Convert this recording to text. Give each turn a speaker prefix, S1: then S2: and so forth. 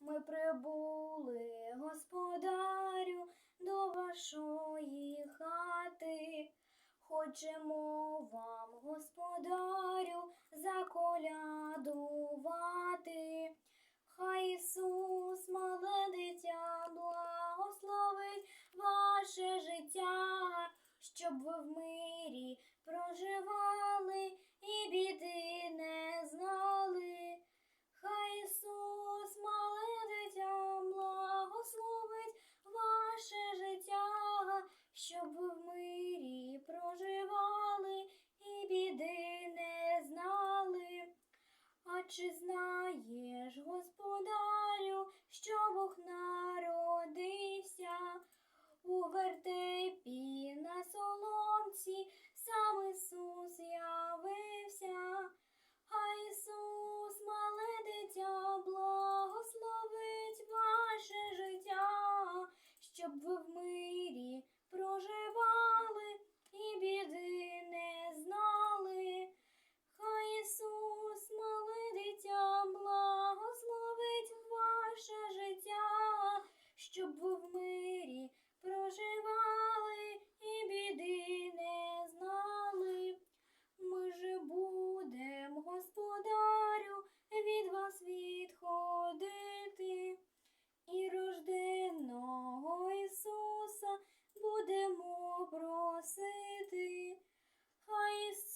S1: ми прибули, господарю, до вашої хати. Хочемо вам, господарю, за коляду. чи знаєш, господарю, що вогна будемо просити, хай.